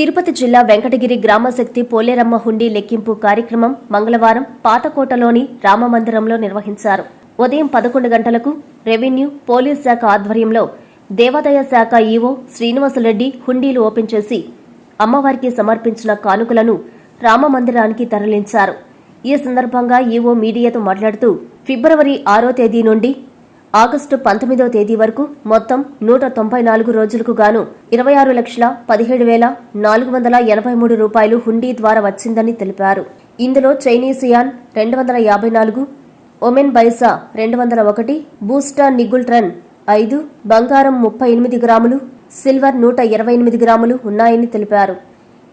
తిరుపతి జిల్లా వెంకటగిరి గ్రామశక్తి పోలేరమ్మ హుండీ లెక్కింపు కార్యక్రమం మంగళవారం పాతకోటలోని రామమందిరంలో నిర్వహించారు. ఉదయం పదకొండు గంటలకు రెవెన్యూ పోలీస్ శాఖ ఆధ్వర్యంలో దేవాదాయ శాఖ ఈవో శ్రీనివాసరెడ్డి హుండీలు ఓపెన్ చేసి అమ్మవారికి సమర్పించిన కానుకలను రామమందిరానికి తరలించారు. ఈ సందర్భంగా ఈవో మీడియాతో మాట్లాడుతూ ఫిబ్రవరి ఆరో తేదీ నుండి ఆగస్టు పంతొమ్మిదో తేదీ వరకు మొత్తం నూట తొంభై నాలుగు రోజులకు గాను ఇరవై ఆరు లక్షల పదిహేడు వేల నాలుగు వందల ఎనభై మూడు రూపాయలు హుండీ ద్వారా వచ్చిందని తెలిపారు. ఇందులో చైనీస్ యాన్ రెండు వందల యాభై నాలుగు ఒమెన్ బైసా రెండు వందల ఒకటి బూస్టా నిగుల్ట్రన్ ఐదు బంగారం ముప్పై ఎనిమిది గ్రాములు సిల్వర్ నూట ఇరవై ఎనిమిది గ్రాములు ఉన్నాయని తెలిపారు.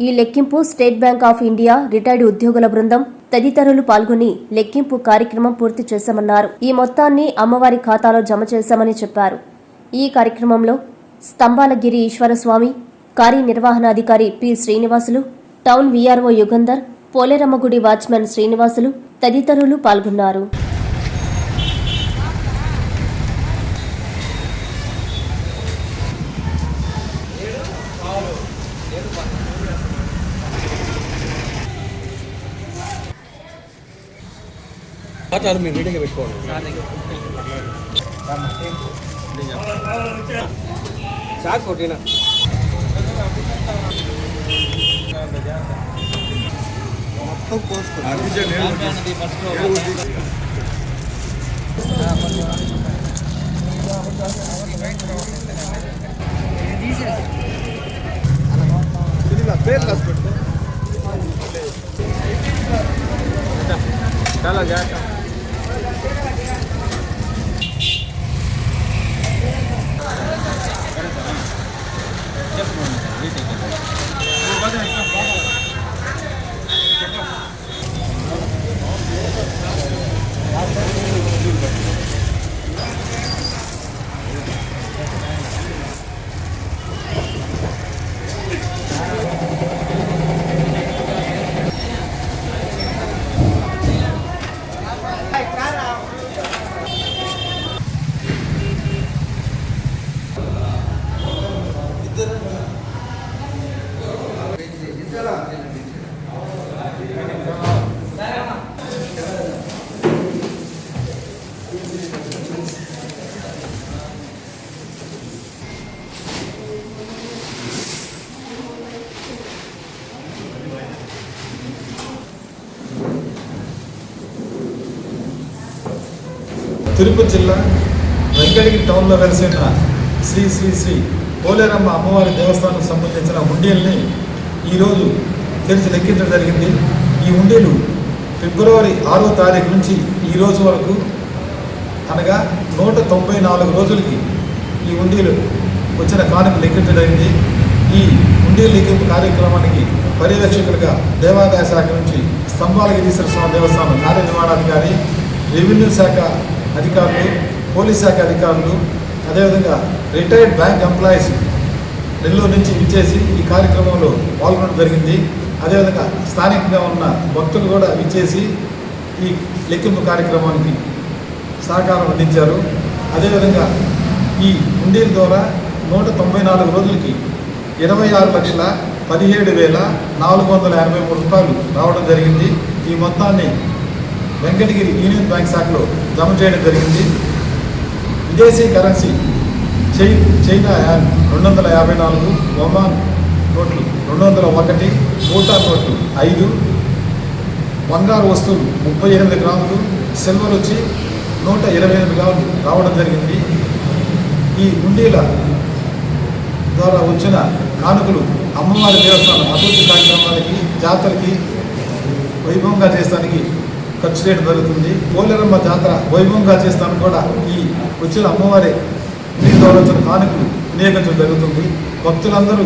ఈ లెక్కింపు State Bank of India retired ఉద్యోగుల బృందం తదితరులు పాల్గొని లెక్కింపు కార్యక్రమం పూర్తి చేశామన్నారు. ఈ మొత్తాన్ని అమ్మవారి ఖాతాలో జమ చేశామని చెప్పారు. ఈ కార్యక్రమంలో స్తంభాలగిరి ఈశ్వరస్వామి కార్యనిర్వహణాధికారి P Srinivasulu town VRO Yugandhar Poleramma గుడి వాచ్మెన్ శ్రీనివాసులు తదితరులు పాల్గొన్నారు. చాలు మీరు మీటింగ్ పెట్టుకోండి చాకు కొట్టినా మొత్తం పేరు రాసి పెట్టుకో చాలా జాగ్రత్త Gracias. తిరుపతి జిల్లా వెంకటగిరి టౌన్లో వెలిసిన శ్రీ శ్రీ శ్రీ పోలేరమ్మ అమ్మవారి దేవస్థానం సంబంధించిన హుండీల్ని ఈరోజు తెరిచి లెక్కించడం జరిగింది. ఈ హుండీలు ఫిబ్రవరి ఆరో తారీఖు నుంచి ఈ రోజు వరకు అనగా నూట తొంభై నాలుగు రోజులకి ఈ హుండీలు వచ్చిన కానుక లెక్కించడం జరిగింది. ఈ హుండీ లెక్కింపు కార్యక్రమానికి పర్యవేక్షకులుగా దేవాదాయ శాఖ నుంచి స్తంభాలగిరీశ్వర స్వామి దేవస్థానం కార్యనిర్వహణాధికారి రెవెన్యూ శాఖ అధికారులు పోలీస్ శాఖ అధికారులు అదేవిధంగా రిటైర్డ్ బ్యాంక్ ఎంప్లాయీస్ నెల్లూరు నుంచి ఇచ్చేసి ఈ కార్యక్రమంలో పాల్గొనడం జరిగింది. అదేవిధంగా స్థానికంగా ఉన్న భక్తులు కూడా ఇచ్చేసి ఈ లెక్కింపు కార్యక్రమానికి సహకారం అందించారు. అదేవిధంగా ఈ హుండీల ద్వారా నూట తొంభై నాలుగు రోజులకి ఇరవై ఆరు లక్షల పదిహేడు వేల నాలుగు వందల ఎనభై మూడు రూపాయలు రావడం జరిగింది. ఈ మొత్తాన్ని వెంకటగిరి యూనియన్ బ్యాంక్ శాఖలో జమ చేయడం జరిగింది. విదేశీ కరెన్సీ చై చైనా యాన్ రెండు వందల యాభై నాలుగు ఒమాన్ నోట్లు రెండు వందల ఒకటి భూటాన్ నోట్లు ఐదు బంగారు వస్తువులు ముప్పై ఎనిమిది గ్రాములు సిల్వర్ వచ్చి నూట ఇరవై ఎనిమిది గ్రాములు రావడం జరిగింది. ఈ హుండీల ద్వారా వచ్చిన కానుకలు అమ్మవారి దేవస్థానం అభివృద్ధి కార్యక్రమాలకి జాతరకి వైభవంగా చేస్తానికి ఖర్చు చేయడం జరుగుతుంది పోలేరమ్మ జాతర వైభవంగా చేస్తాను కూడా ఈ వచ్చిన అమ్మవారి నీళ్ళ ద్వారా వచ్చిన కానుకలు వినియోగించడం జరుగుతుంది. భక్తులందరూ